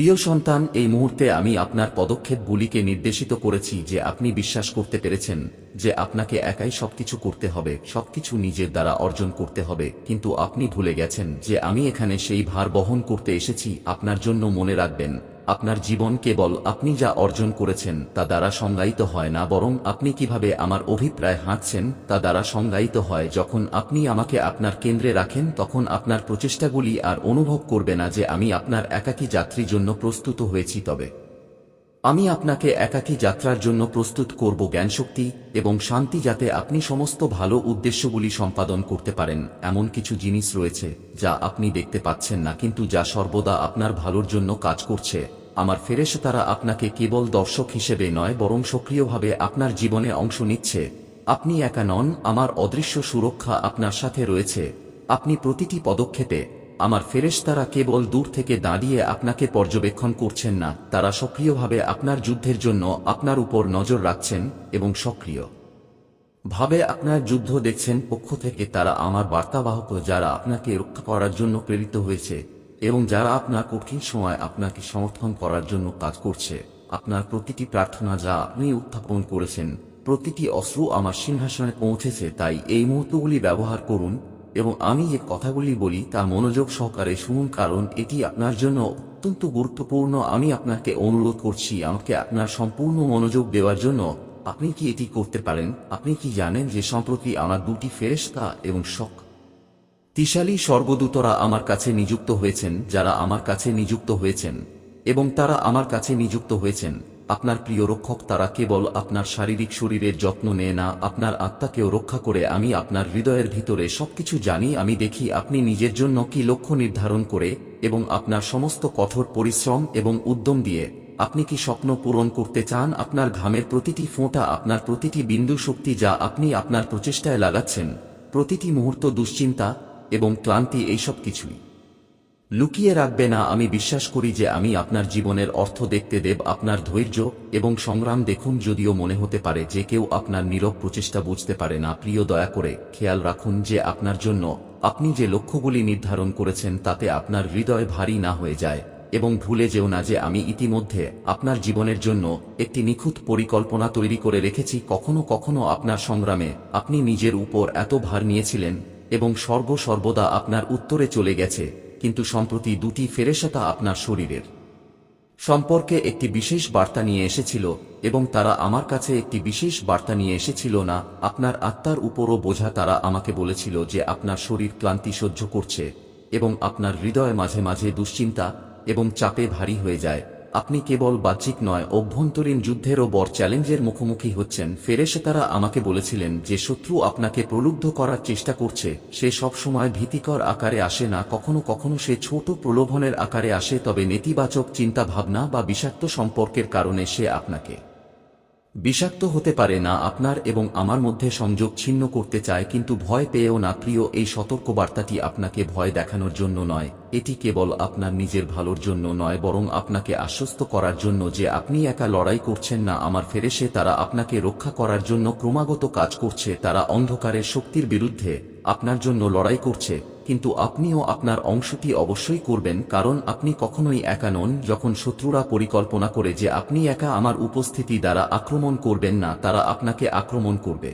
প্রিয় সন্তান, এই মুহূর্তে আমি আপনার পদক্ষেপগুলিকে নির্দেশিত করেছি যে আপনি বিশ্বাস করতে পেরেছেন যে আপনাকে একাই সবকিছু করতে হবে, সবকিছু নিজের দ্বারা অর্জন করতে হবে। কিন্তু আপনি ভুলে গেছেন যে আমি এখানে সেই ভার বহন করতে এসেছি, আপনার জন্য মনে রাখবেন। আপনার জীবন কেবল আপনি যা অর্জন করেছেন তা দ্বারা সংজ্ঞায়িত হয় না, বরং আপনি কীভাবে আমার অভিপ্রায় হাঁটছেন তা দ্বারা সংজ্ঞায়িত হয়। যখন আপনি আমাকে আপনার কেন্দ্রে রাখেন, তখন আপনার প্রচেষ্টাগুলি আর অনুভব করবে না যে আমি আপনার একাকী যাত্রীর জন্য প্রস্তুত হয়েছি তবে। আমি আপনাকে একাকী যাত্রার জন্য প্রস্তুত করব জ্ঞানশক্তি এবং শান্তি যাতে আপনি সমস্ত ভালো উদ্দেশ্যগুলি সম্পাদন করতে পারেন, এমন কিছু জিনিস রয়েছে, যা আপনি দেখতে পাচ্ছেন না কিন্তু যা সর্বদা আপনার ভালোর জন্য কাজ করছে। আমার ফেরেশে তারা আপনাকে কেবল দর্শক হিসেবে নয়, বরং সক্রিয়ভাবে আপনার জীবনে অংশ নিচ্ছে। আপনি একা নন, আমার অদৃশ্য সুরক্ষা আপনার সাথে রয়েছে। আপনি প্রতিটি পদক্ষেপে আমার ফেরেশতারা কেবল দূর থেকে দাঁড়িয়ে আপনাকে পর্যবেক্ষণ করছেন না, তারা সক্রিয়ভাবে আপনার যুদ্ধের জন্য আপনার উপর নজর রাখছেন এবং সক্রিয়। ভাবে আপনার যুদ্ধ দেখছেন, পক্ষ থেকে তারা আমার বার্তাবাহক যারা আপনাকে রক্ষা করার জন্য প্রেরিত হয়েছে এবং যারা আপনার কঠিন সময় আপনাকে সমর্থন করার জন্য কাজ করছে। আপনার প্রতিটি প্রার্থনা যা আপনি উত্থাপন করেছেন, প্রতিটি অশ্রু আমার সিংহাসনে পৌঁছেছে, তাই এই মুহূর্তগুলি ব্যবহার করুন। এবং আমি যে কথাগুলি বলি তা মনোযোগ সহকারে শুনুন, কারণ এটি আপনার জন্য অত্যন্ত গুরুত্বপূর্ণ। আমি আপনাকে অনুরোধ করছি আমাকে আপনার সম্পূর্ণ মনোযোগ দেওয়ার জন্য। আপনি কি এটি করতে পারেন? আপনি কি জানেন যে সম্প্রতি আমার দুটি ফেরেশতা এবং শখ? তিশালী স্বর্গদূতরা আমার কাছে নিযুক্ত হয়েছেন, যারা আমার কাছে নিযুক্ত হয়েছেন, এবং তারা আমার কাছে নিযুক্ত হয়েছেন। আপনার প্রিয় রক্ষক তারা কেবল আপনার শারীরিক শরীরের যত্ন নেয় না, আপনার আত্মাকেও রক্ষা করে আমি আপনার হৃদয়ের ভিতরে সবকিছু জানি, আমি দেখি আপনি নিজের জন্য কি লক্ষ্য নির্ধারণ করে এবং আপনার সমস্ত কঠোর পরিশ্রম এবং উদ্যম দিয়ে আপনি কি স্বপ্ন পূরণ করতে চান, আপনার ঘামের প্রতিটি ফোঁটা, আপনার প্রতিটি বিন্দু শক্তি যা আপনি আপনার প্রচেষ্টায় লাগাচ্ছেন, প্রতিটি মুহূর্ত দুশ্চিন্তা এবং ক্লান্তি, এইসব কিছুই। লুকিয়ে রাখবে না, আমি বিশ্বাস করি যে আমি আপনার জীবনের অর্থ দেখতে দেব, আপনার ধৈর্য এবং সংগ্রাম দেখুন যদিও মনে হতে পারে যে কেউ আপনার নীরব প্রচেষ্টা বুঝতে পারে না। প্রিয়, দয়া করে খেয়াল রাখুন যে আপনার জন্য আপনি যে লক্ষ্যগুলি নির্ধারণ করেছেন তাতে আপনার হৃদয় ভারী না হয়ে যায় এবং ভুলে যেও না যে আমি ইতিমধ্যে আপনার জীবনের জন্য একটি নিখুঁত পরিকল্পনা তৈরি করে রেখেছি। কখনো কখনো আপনার সংগ্রামে আপনি নিজের উপর এত ভার নিয়েছিলেন এবং সর্ব সর্বদা আপনার উত্তরে চলে গেছে। কিন্তু সম্প্রতি দুটি ফেরেশাতা আপনার শরীরের। সম্পর্কে একটি বিশেষ বার্তা নিয়ে এসেছিল, এবং তারা আমার কাছে একটি বিশেষ বার্তা নিয়ে এসেছিল না, আপনার আত্মার উপরও বোঝা তারা আমাকে বলেছিল যে আপনার শরীর ক্লান্তি সহ্য করছে, এবং আপনার হৃদয় মাঝে মাঝে দুশ্চিন্তা এবং চাপে ভারী হয়ে যায়। আপনি কেবল বাহ্যিক নয়, অভ্যন্তরীণ যুদ্ধেরও বড় চ্যালেঞ্জের মুখোমুখি হচ্ছেন। ফেরেসে তারা আমাকে বলেছিলেন যে শত্রু আপনাকে প্রলুব্ধ করার চেষ্টা করছে, সে সবসময় ভীতিকর আকারে আসে না, কখনো কখনো সে ছোট প্রলোভনের আকারে আসে, তবে নেতিবাচক চিন্তাভাবনা বা বিষাক্ত সম্পর্কের কারণে সে আপনাকে বিষাক্ত হতে পারে না আপনার এবং আমার মধ্যে সংযোগ ছিন্ন করতে চায়, কিন্তু ভয় পেয়েও না। প্রিয়, এই সতর্কবার্তাটি আপনাকে ভয় দেখানোর জন্য নয়। এটি কেবল আপনার নিজের ভালোর জন্য নয়, বরং আপনাকে আশ্বস্ত করার জন্য যে আপনি একা লড়াই করছেন না, আমার ফেরেসে তারা আপনাকে রক্ষা করার জন্য ক্রমাগত কাজ করছে, তারা অন্ধকারের শক্তির বিরুদ্ধে আপনার জন্য লড়াই করছে। কিন্তু আপনিও আপনার অংশটি অবশ্যই করবেন, কারণ আপনি কখনোই একা নন। যখন শত্রুরা পরিকল্পনা করে যে আপনি একা আমার উপস্থিতি দ্বারা আক্রমণ করবেন না, তারা আপনাকে আক্রমণ করবে।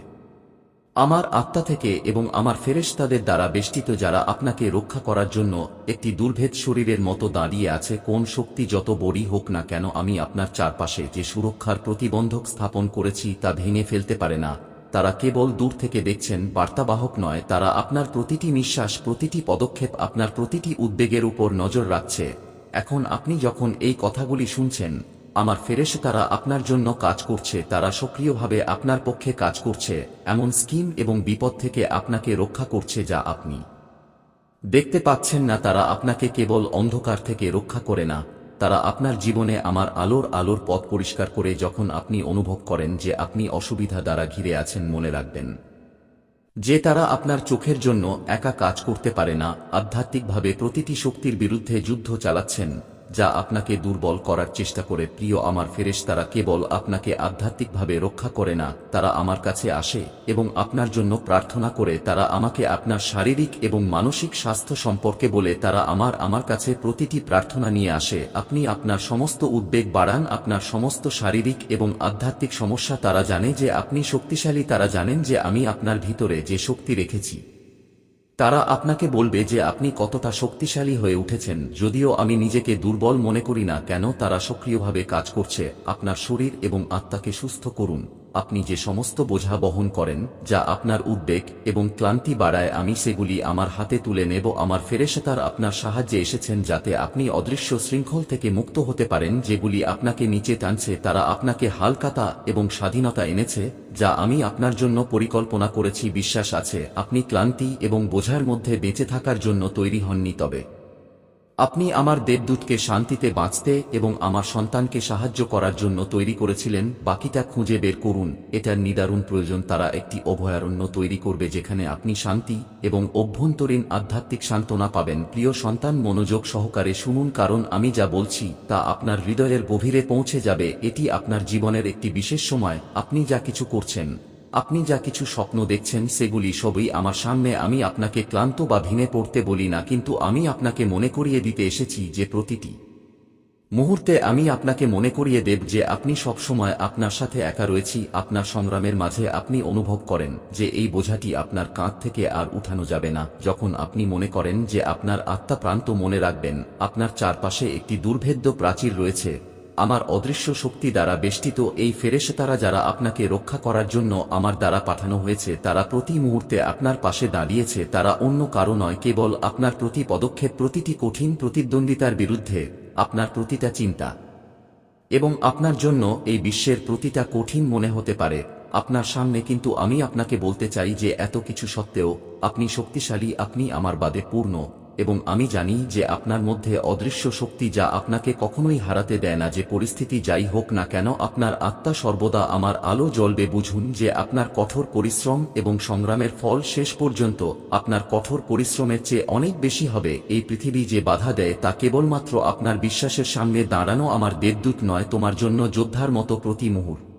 আমার আত্মা থেকে এবং আমার ফেরেশতাদের দ্বারা বেষ্টিত যারা আপনাকে রক্ষা করার জন্য একটি দুর্ভেদ শরীরের মতো দাঁড়িয়ে আছে, কোন শক্তি যত বড়ই হোক না কেন আমি আপনার চারপাশে যে সুরক্ষার প্রতিবন্ধক স্থাপন করেছি তা ভেঙে ফেলতে পারে না। তারা কেবল দূর থেকে দেখছেন, বার্তাবাহক নয়, তারা আপনার প্রতিটি নিঃশ্বাস, প্রতিটি পদক্ষেপ আপনার প্রতিটি উদ্বেগের উপর নজর রাখছে। এখন আপনি যখন এই কথাগুলি শুনছেন, আমার ফেরেশে তারা আপনার জন্য কাজ করছে, তারা সক্রিয়ভাবে আপনার পক্ষে কাজ করছে, এমন স্কিম এবং বিপদ থেকে আপনাকে রক্ষা করছে যা আপনি দেখতে পাচ্ছেন না, তারা আপনাকে কেবল অন্ধকার থেকে রক্ষা করে না। তারা আপনার জীবনে আমার আলোর আলোর পথ পরিষ্কার করে যখন আপনি অনুভব করেন যে আপনি অসুবিধা দ্বারা ঘিরে আছেন মনে রাখবেন। যে তারা আপনার চোখের জন্য একা কাজ করতে পারে না, আধ্যাত্মিকভাবে প্রতিটি শক্তির বিরুদ্ধে যুদ্ধ চালাচ্ছেন যা আপনাকে দুর্বল করার চেষ্টা করে। প্রিয় আমার ফেরেশ তারা কেবল আপনাকে আধ্যাত্মিকভাবে রক্ষা করে না, তারা আমার কাছে আসে এবং আপনার জন্য প্রার্থনা করে, তারা আমাকে আপনার শারীরিক এবং মানসিক স্বাস্থ্য সম্পর্কে বলে, তারা আমার আমার কাছে প্রতিটি প্রার্থনা নিয়ে আসে। আপনি আপনার সমস্ত উদ্বেগ বাড়ান, আপনার সমস্ত শারীরিক এবং আধ্যাত্মিক সমস্যা তারা জানে যে, আপনি শক্তিশালী, তারা জানেন যে, আমি আপনার ভিতরে যে শক্তি রেখেছি। তারা আপনাকে বলবে যে আপনি কতটা শক্তিশালী হয়ে উঠেছেন, যদিও আমি নিজেকে দুর্বল মনে করি না কেন তারা সক্রিয়ভাবে কাজ করছে, আপনার শরীর এবং আত্মাকে সুস্থ করুন। আপনি যে সমস্ত বোঝা বহন করেন, যা আপনার উদ্বেগ এবং ক্লান্তি বাড়ায়, আমি সেগুলি আমার হাতে তুলে নেব। আমার ফেরেশতার আপনার সাহায্যে এসেছেন যাতে আপনি অদৃশ্য শৃঙ্খল থেকে মুক্ত হতে পারেন, যেগুলি আপনাকে নিচে টানছে। তারা আপনাকে হালকাতা এবং স্বাধীনতা এনেছে, যা আমি আপনার জন্য পরিকল্পনা করেছি। বিশ্বাস আছে, আপনি ক্লান্তি এবং বোঝার মধ্যে বেঁচে থাকার জন্য তৈরি হননি তবে। আপনি আমার দেবদূতকে শান্তিতে বাঁচতে এবং আমার সন্তানকে সাহায্য করার জন্য তৈরি করেছিলেন, বাকিটা খুঁজে বের করুন, এটার নিদারুণ প্রয়োজন তারা একটি অভয়ারণ্য তৈরি করবে যেখানে আপনি শান্তি এবং অভ্যন্তরীণ আধ্যাত্মিক সান্ত্বনা পাবেন। প্রিয় সন্তান, মনোযোগ সহকারে শুনুন, কারণ আমি যা বলছি তা আপনার হৃদয়ের গভীরে পৌঁছে যাবে। এটি আপনার জীবনের একটি বিশেষ সময়। আপনি যা কিছু করছেন আপনি যা কিছু স্বপ্ন দেখছেন সেগুলি সবই আমার সামনে আমি আপনাকে ক্লান্ত বা ভেঙে পড়তে বলি না, কিন্তু আমি আপনাকে মনে করিয়ে দিতে এসেছি যে প্রতিটি মুহূর্তে আমি আপনাকে মনে করিয়ে দেব যে আপনি সবসময় আপনার সাথে একা রয়েছি, আপনার সংগ্রামের মাঝে আপনি অনুভব করেন যে এই বোঝাটি আপনার কাঁধ থেকে আর উঠানো যাবে না, যখন আপনি মনে করেন যে আপনার আত্মা প্রান্ত মনে রাখবেন, আপনার চারপাশে একটি দুর্ভেদ্য প্রাচীর রয়েছে। আমার অদৃশ্য শক্তি দ্বারা বেষ্টিত এই ফেরেশতারা যারা আপনাকে রক্ষা করার জন্য আমার দ্বারা পাঠানো হয়েছে, তারা প্রতি মুহূর্তে আপনার পাশে দাঁড়িয়েছে, তারা অন্য কারও নয়, কেবল আপনার প্রতি পদক্ষেপ, প্রতিটি কঠিন প্রতিদ্বন্দ্বিতার বিরুদ্ধে আপনার প্রতিটা চিন্তা। এবং আপনার জন্য এই বিশ্বের প্রতিটা কঠিন মনে হতে পারে। আপনার সামনে কিন্তু আমি আপনাকে বলতে চাই যে, এত কিছু সত্ত্বেও আপনি শক্তিশালী, আপনি আমার বাদে পূর্ণ। এবং আমি জানি যে আপনার মধ্যে অদৃশ্য শক্তি যা আপনাকে কখনোই হারাতে দেয় না, যে পরিস্থিতি যাই হোক না কেন, আপনার আত্মা সর্বদা আমার আলো জ্বলবে। বুঝুন যে আপনার কঠোর পরিশ্রম এবং সংগ্রামের ফল শেষ পর্যন্ত আপনার কঠোর পরিশ্রমের চেয়ে অনেক বেশি হবে। এই পৃথিবী যে বাধা দেয়, তা কেবলমাত্র আপনার বিশ্বাসের সামনে দাঁড়ানো আমার দেবদূত নয়, তোমার জন্য যোদ্ধার মতো প্রতি মুহূর্ত।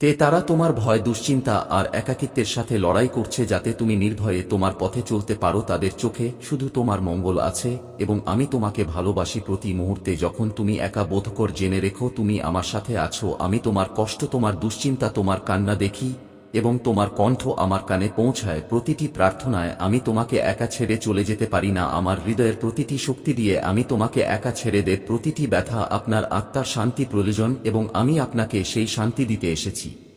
তে তারা তোমার ভয়, দুশ্চিন্তা আর একাকিত্বের সাথে লড়াই করছে যাতে তুমি নির্ভয়ে তোমার পথে চলতে পারো। তাদের চোখে শুধু তোমার মঙ্গল আছে এবং আমি তোমাকে ভালোবাসি প্রতি মুহূর্তে। যখন তুমি একা বোধকর জেনে রেখো, তুমি আমার সাথে আছো, আমি তোমার কষ্ট, তোমার দুশ্চিন্তা, তোমার কান্না দেখি এবং তোমার কণ্ঠ আমার কানে পৌঁছায়, প্রতিটি প্রার্থনায় আমি তোমাকে একা ছেড়ে চলে যেতে পারি না। আমার হৃদয়ের প্রতিটি শক্তি দিয়ে আমি তোমাকে একা ছেড়ে দে। প্রতিটি ব্যথা আপনার আত্মার শান্তি প্রয়োজন এবং আমি আপনাকে সেই শান্তি দিতে এসেছি।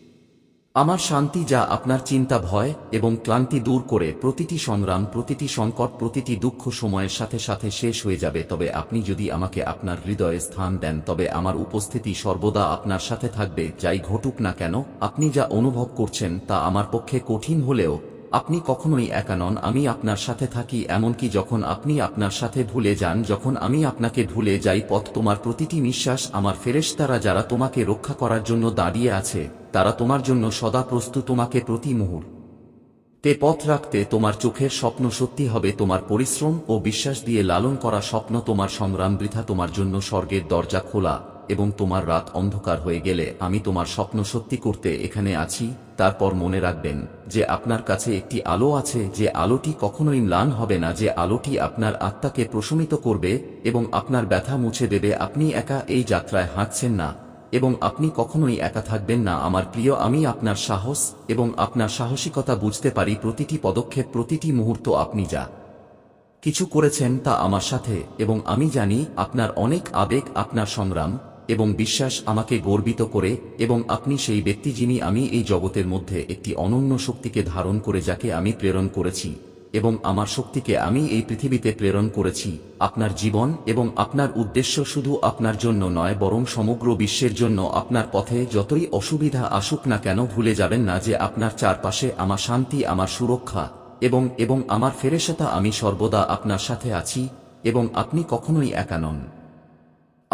আমার শান্তি যা আপনার চিন্তা ভয় এবং ক্লান্তি দূর করে, প্রতিটি সংগ্রাম, প্রতিটি সংকট, প্রতিটি দুঃখ সময়ের সাথে সাথে শেষ হয়ে যাবে, তবে আপনি যদি আমাকে আপনার হৃদয়ে স্থান দেন, তবে আমার উপস্থিতি সর্বদা আপনার সাথে থাকবে, যাই ঘটুক না কেন, আপনি যা অনুভব করছেন তা আমার পক্ষে কঠিন হলেও আপনি কখনোই একা নন, আমি আপনার সাথে থাকি, এমনকি যখন আপনি আপনার সাথে ভুলে যান, যখন আমি আপনাকে ভুলে যাই, পথ তোমার প্রতিটি নিঃশ্বাস, আমার ফেরেশতারা যারা তোমাকে রক্ষা করার জন্য দাঁড়িয়ে আছে, তারা তোমার জন্য সদা প্রস্তুত তোমাকে প্রতি মুহূর্ত। তে পথ রাখতে তোমার চোখের স্বপ্ন সত্যি হবে, তোমার পরিশ্রম ও বিশ্বাস দিয়ে লালন করা স্বপ্ন, তোমার সংগ্রাম বৃথা, তোমার জন্য স্বর্গের দরজা খোলা, এবং তোমার রাত অন্ধকার হয়ে গেলে, আমি তোমার স্বপ্ন সত্যি করতে এখানে আছি। তারপর মনে রাখবেন যে আপনার কাছে একটি আলো আছে যে আলোটি কখনোই ম্লান হবে না, যে আলোটি আপনার আত্মাকে প্রশমিত করবে এবং আপনার ব্যথা মুছে দেবে। আপনি একা এই যাত্রায় হাঁটছেন না এবং আপনি কখনোই একা থাকবেন না। আমার প্রিয়, আমি আপনার সাহস এবং আপনার সাহসিকতা বুঝতে পারি প্রতিটি পদক্ষেপ, প্রতিটি মুহূর্ত আপনি যা কিছু করেছেন তা আমার সাথে এবং আমি জানি আপনার অনেক আবেগ, আপনার সংগ্রাম এবং বিশ্বাস আমাকে গর্বিত করে এবং আপনি সেই ব্যক্তি যিনি আমি এই জগতের মধ্যে একটি অনন্য শক্তিকে ধারণ করে যাকে আমি প্রেরণ করেছি এবং আমার শক্তিকে আমি এই পৃথিবীতে প্রেরণ করেছি, আপনার জীবন এবং আপনার উদ্দেশ্য শুধু আপনার জন্য নয়, বরং সমগ্র বিশ্বের জন্য আপনার পথে যতই অসুবিধা আসুক না কেন ভুলে যাবেন না যে আপনার চারপাশে আমার শান্তি, আমার সুরক্ষা এবং এবং আমার ফেরেশতা আমি সর্বদা আপনার সাথে আছি এবং আপনি কখনোই একা নন।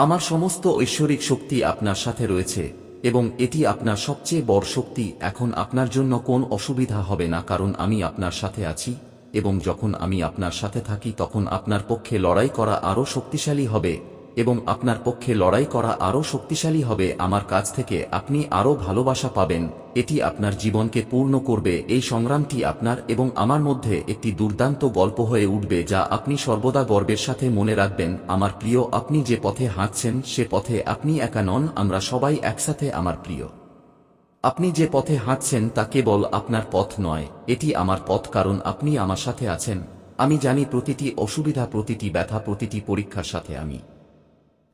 আমার সমস্ত ঐশ্বরিক শক্তি আপনার সাথে রয়েছে, এবং এটি আপনার সবচেয়ে বড় শক্তি। এখন আপনার জন্য কোন অসুবিধা হবে না, কারণ আমি আপনার সাথে আছি, এবং যখন আমি আপনার সাথে থাকি, তখন আপনার পক্ষে লড়াই করা আরও শক্তিশালী হবে। এবং আপনার পক্ষে লড়াই করা আরও শক্তিশালী হবে। আমার কাছ থেকে আপনি আরও ভালোবাসা পাবেন। এটি আপনার জীবনকে পূর্ণ করবে। এই সংগ্রামটি আপনার এবং আমার মধ্যে একটি দুর্দান্ত গল্প হয়ে উঠবে যা আপনি সর্বদা গর্বের সাথে মনে রাখবেন। আমার প্রিয়, আপনি যে পথে হাঁটছেন, সে পথে আপনি একা নন। আমরা সবাই একসাথে আমার প্রিয়। আপনি যে পথে হাঁটছেন, তা কেবল আপনার পথ নয়। এটি আমার পথ, কারণ আপনি আমার সাথে আছেন। আমি জানি প্রতিটি অসুবিধা, প্রতিটি ব্যথা, প্রতিটি পরীক্ষার সাথে আমি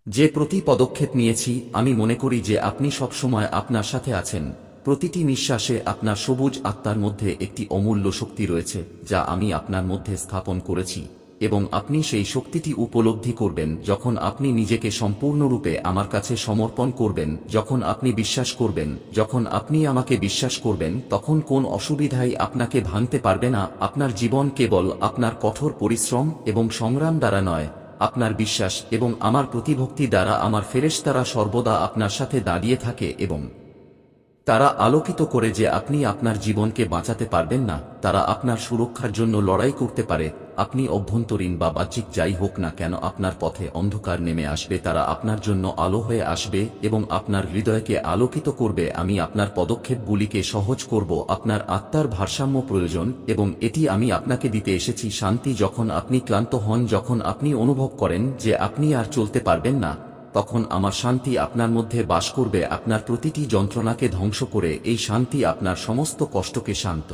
যে প্রতি পদক্ষেপ নিয়েছি, আমি মনে করি যে আপনি সবসময় আপনার সাথে আছেন। প্রতিটি নিঃশ্বাসে আপনার সবুজ আত্মার মধ্যে একটি অমূল্য শক্তি রয়েছে, যা আমি আপনার মধ্যে স্থাপন করেছি। এবং আপনি সেই শক্তিটি উপলব্ধি করবেন যখন আপনি নিজেকে সম্পূর্ণরূপে আমার কাছে সমর্পণ করবেন, যখন আপনি বিশ্বাস করবেন, যখন আপনি আমাকে বিশ্বাস করবেন, তখন কোন অসুবিধাই আপনাকে ভাঙতে পারবে না। আপনার জীবন কেবল আপনার কঠোর পরিশ্রম এবং সংগ্রাম দ্বারা নয় আপনার বিশ্বাস এবং আমার প্রতিভক্তি দ্বারা আমার ফেরেশতারা সর্বদা আপনার সাথে দাঁড়িয়ে থাকে এবং তারা আলোকিত করে যে আপনি আপনার জীবনকে বাঁচাতে পারবেন না, তারা আপনার সুরক্ষার জন্য লড়াই করতে পারে, আপনি অভ্যন্তরীণ বা বাহ্যিক যাই হোক না কেন আপনার পথে অন্ধকার নেমে আসবে, তারা আপনার জন্য আলো হয়ে আসবে এবং আপনার হৃদয়কে আলোকিত করবে, আমি আপনার পদক্ষেপগুলিকে সহজ করব, আপনার আত্মার ভারসাম্য প্রয়োজন এবং এটি আমি আপনাকে দিতে এসেছি শান্তি যখন আপনি ক্লান্ত হন, যখন আপনি অনুভব করেন যে আপনি আর চলতে পারবেন না। তখন আমার শান্তি আপনার মধ্যে বাস করবে, আপনার প্রতিটি যন্ত্রণাকে ধ্বংস করে, এই শান্তি আপনার সমস্ত কষ্টকে শান্ত।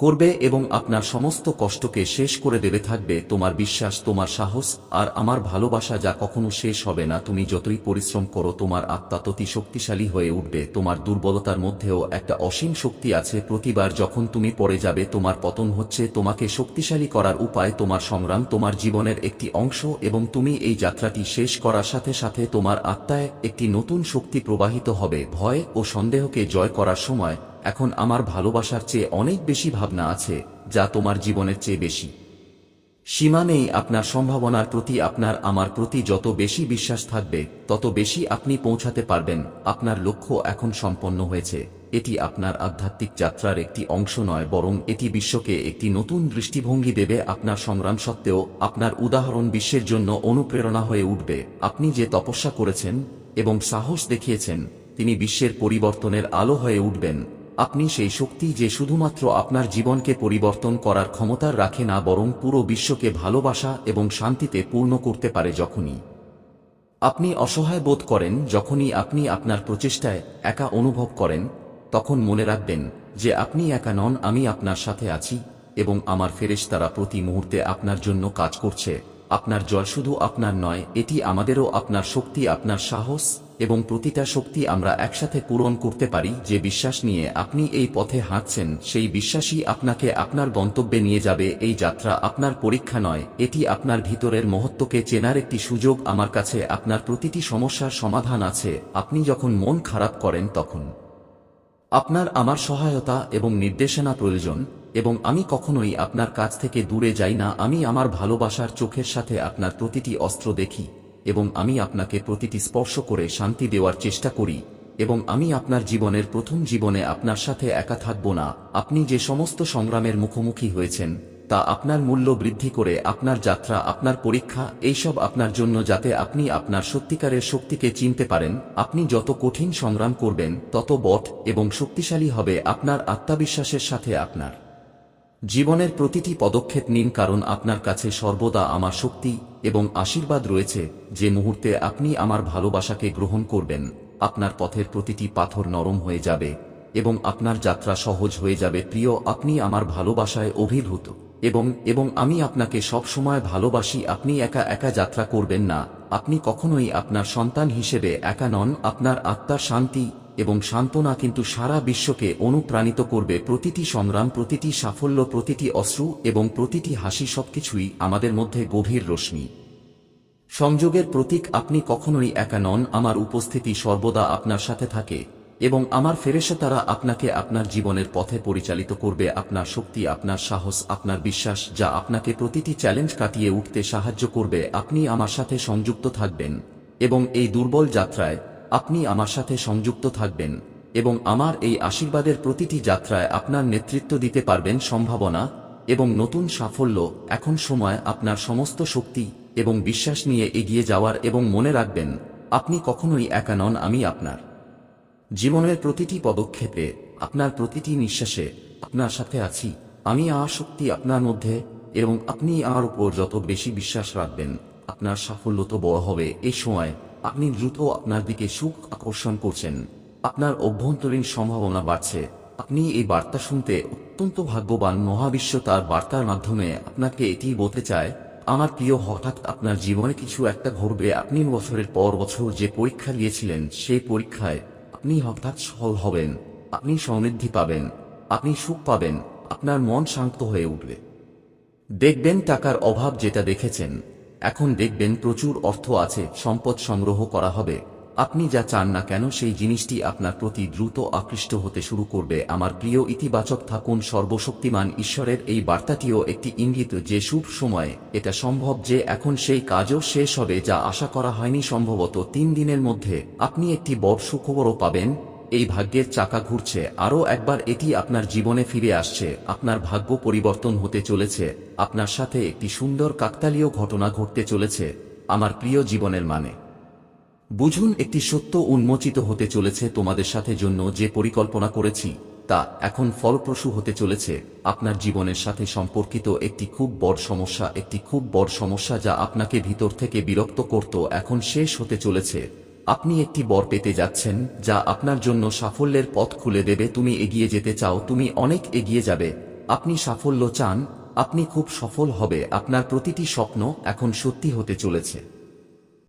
করবে এবং আপনার সমস্ত কষ্টকে শেষ করে দেবে থাকবে তোমার বিশ্বাস, তোমার সাহস আর আমার ভালোবাসা যা কখনো শেষ হবে না। তুমি যতই পরিশ্রম করো, তোমার আত্মা ততি শক্তিশালী হয়ে উঠবে। তোমার দুর্বলতার মধ্যেও একটা অসীম শক্তি আছে। প্রতিবার যখন তুমি পড়ে যাবে, তোমার পতন হচ্ছে তোমাকে শক্তিশালী করার উপায়, তোমার সংগ্রাম তোমার জীবনের একটি অংশ এবং তুমি এই যাত্রাটি শেষ করার সাথে সাথে তোমার আত্মায় একটি নতুন শক্তি প্রবাহিত হবে। ভয় ও সন্দেহকে জয় করার সময় এখন আমার ভালোবাসার চেয়ে অনেক বেশি ভাবনা আছে, যা তোমার জীবনের চেয়ে বেশি। সীমা নেই আপনার সম্ভাবনার প্রতি আপনার, আমার প্রতি যত বেশি বিশ্বাস থাকবে, তত বেশি আপনি পৌঁছাতে পারবেন, আপনার লক্ষ্য এখন সম্পন্ন হয়েছে। এটি আপনার আধ্যাত্মিক যাত্রার একটি অংশ নয়, বরং এটি বিশ্বকে একটি নতুন দৃষ্টিভঙ্গি দেবে আপনার সংগ্রাম সত্ত্বেও, আপনার উদাহরণ বিশ্বের জন্য অনুপ্রেরণা হয়ে উঠবে। আপনি যে তপস্যা করেছেন এবং সাহস দেখিয়েছেন, তিনি বিশ্বের পরিবর্তনের আলো হয়ে উঠবেন। আপনি সেই শক্তি যে শুধুমাত্র আপনার জীবনকে পরিবর্তন করার ক্ষমতার রাখে না, বরং পুরো বিশ্বকে ভালোবাসা এবং শান্তিতে পূর্ণ করতে পারে যখনই আপনি অসহায় বোধ করেন, যখনই আপনি আপনার প্রচেষ্টায় একা অনুভব করেন, তখন মনে রাখবেন যে আপনি একা নন, আমি আপনার সাথে আছি এবং আমার ফেরেশতারা প্রতি মুহূর্তে আপনার জন্য কাজ করছে। আপনার জয় শুধু আপনার নয়, এটি আমাদেরও আপনার শক্তি, আপনার সাহস এবং প্রতিটা শক্তি আমরা একসাথে পূরণ করতে পারি যে বিশ্বাস নিয়ে আপনি এই পথে হাঁটছেন, সেই বিশ্বাসই আপনাকে আপনার গন্তব্যে নিয়ে যাবে, এই যাত্রা আপনার পরীক্ষা নয়, এটি আপনার ভিতরের মহত্বকে চেনার একটি সুযোগ, আমার কাছে আপনার প্রতিটি সমস্যার সমাধান আছে, আপনি যখন মন খারাপ করেন তখন। আপনার আমার সহায়তা এবং নির্দেশনা প্রয়োজন, এবং আমি কখনোই আপনার কাছ থেকে দূরে যাই না, আমি আমার ভালোবাসার চোখের সাথে আপনার প্রতিটি অস্ত্র দেখি। এবং আমি আপনাকে প্রতিটি স্পর্শ করে শান্তি দেওয়ার চেষ্টা করি, এবং আমি আপনার জীবনের প্রথম জীবনে আপনার সাথে একা থাকব না। আপনি যে সমস্ত সংগ্রামের মুখোমুখি হয়েছেন, তা আপনার মূল্য বৃদ্ধি করে আপনার যাত্রা, আপনার পরীক্ষা, এইসব আপনার জন্য যাতে আপনি আপনার সত্যিকারের শক্তিকে চিনতে পারেন। আপনি যত কঠিন সংগ্রাম করবেন, তত বট এবং শক্তিশালী হবে আপনার আত্মবিশ্বাসের সাথে আপনার। জীবনের প্রতিটি পদক্ষেপ নিন কারণ আপনার কাছে সর্বদা আমার শক্তি এবং আশীর্বাদ রয়েছে যে মুহূর্তে আপনি আমার ভালোবাসাকে গ্রহণ করবেন। আপনার পথের প্রতিটি পাথর নরম হয়ে যাবে এবং আপনার যাত্রা সহজ হয়ে যাবে। প্রিয়, আপনি আমার ভালোবাসায় অভিভূত এবং এবং আমি আপনাকে সব সময় ভালোবাসি। আপনি একা একা যাত্রা করবেন না। আপনি কখনোই আপনার সন্তান হিসেবে একা নন। আপনার আত্মার শান্তি এবং সান্ত্বনা কিন্তু সারা বিশ্বকে অনুপ্রাণিত করবে প্রতিটি সংগ্রাম, প্রতিটি সাফল্য, প্রতিটি অশ্রু এবং প্রতিটি হাসি সবকিছুই আমাদের মধ্যে গভীর রশ্মি। সংযোগের প্রতীক আপনি কখনোই একা নন, আমার উপস্থিতি সর্বদা আপনার সাথে থাকে এবং আমার ফেরেশতারা আপনাকে আপনার জীবনের পথে পরিচালিত করবে, আপনার শক্তি, আপনার সাহস, আপনার বিশ্বাস যা আপনাকে প্রতিটি চ্যালেঞ্জ কাটিয়ে উঠতে সাহায্য করবে, আপনি আমার সাথে সংযুক্ত থাকবেন এবং এই দুর্বল যাত্রায় আপনি আমার সাথে সংযুক্ত থাকবেন এবং আমার এই আশীর্বাদের প্রতিটি যাত্রায় আপনার নেতৃত্ব দিতে পারবেন সম্ভাবনা এবং নতুন সাফল্য, এখন সময় আপনার সমস্ত শক্তি এবং বিশ্বাস নিয়ে এগিয়ে যাওয়ার এবং মনে রাখবেন, আপনি কখনোই একা নন, আমি আপনার জীবনের প্রতিটি পদক্ষেপে, আপনার প্রতিটি নিঃশ্বাসে, আপনার সাথে আছি, আমি আর শক্তি আপনার মধ্যে এবং আপনি আর উপর যত বেশি বিশ্বাস রাখবেন, আপনার সাফল্য তো বড় হবে, এই সময় আপনি দ্রুত আপনার দিকে সুখ আকর্ষণ করছেন। আপনার অভ্যন্তরীণ সম্ভাবনা বাড়ছে। আপনি এই বার্তা শুনতে অত্যন্ত ভাগ্যবান মহাবিশ্ব তার বার্তার মাধ্যমে আপনাকে এটি বলতে চায়, আমার প্রিয়, হঠাৎ আপনার জীবনে কিছু একটা ঘটবে। আপনি বছরের পর বছর যে পরীক্ষা দিয়েছিলেন, সেই পরীক্ষায় আপনি হঠাৎ সফল হবেন। আপনি সমৃদ্ধি পাবেন। আপনি সুখ পাবেন। আপনার মন শান্ত হয়ে উঠবে। দেখবেন টাকার অভাব যেটা দেখেছেন। এখন দেখবেন প্রচুর অর্থ আছে, সম্পদ সংগ্রহ করা হবে। আপনি যা চান না কেন, সেই জিনিসটি আপনার প্রতি দ্রুত আকৃষ্ট হতে শুরু করবে। আমার প্রিয় ইতিবাচক থাকুন, সর্বশক্তিমান ঈশ্বরের এই বার্তাটিও একটি ইঙ্গিত যে শুভ সময়ে এটা সম্ভব যে এখন সেই কাজও শেষ হবে, যা আশা করা হয়নি সম্ভবত তিন দিনের মধ্যে। আপনি একটি বড় সুখবরও পাবেন। এই ভাগ্যের চাকা ঘুরছে, আরও একবার এটি আপনার জীবনে ফিরে আসছে, আপনার ভাগ্য পরিবর্তন হতে চলেছে, আপনার সাথে একটি সুন্দর কাকতালীয় ঘটনা ঘটতে চলেছে, আমার প্রিয় জীবনের মানে। বুঝুন, একটি সত্য উন্মোচিত হতে চলেছে তোমাদের সাথে জন্য যে পরিকল্পনা করেছি, তা এখন ফলপ্রসূ হতে চলেছে, আপনার জীবনের সাথে সম্পর্কিত একটি খুব বড় সমস্যা, একটি খুব বড় সমস্যা যা আপনাকে ভিতর থেকে বিরক্ত করত, এখন শেষ হতে চলেছে। আপনি একটি বর পেতে যাচ্ছেন, যা আপনার জন্য সাফল্যের পথ খুলে দেবে। তুমি এগিয়ে যেতে চাও, তুমি অনেক এগিয়ে যাবে। আপনি সাফল্য চান, আপনি খুব সফল হবে। আপনার প্রতিটি স্বপ্ন এখন সত্যি হতে চলেছে।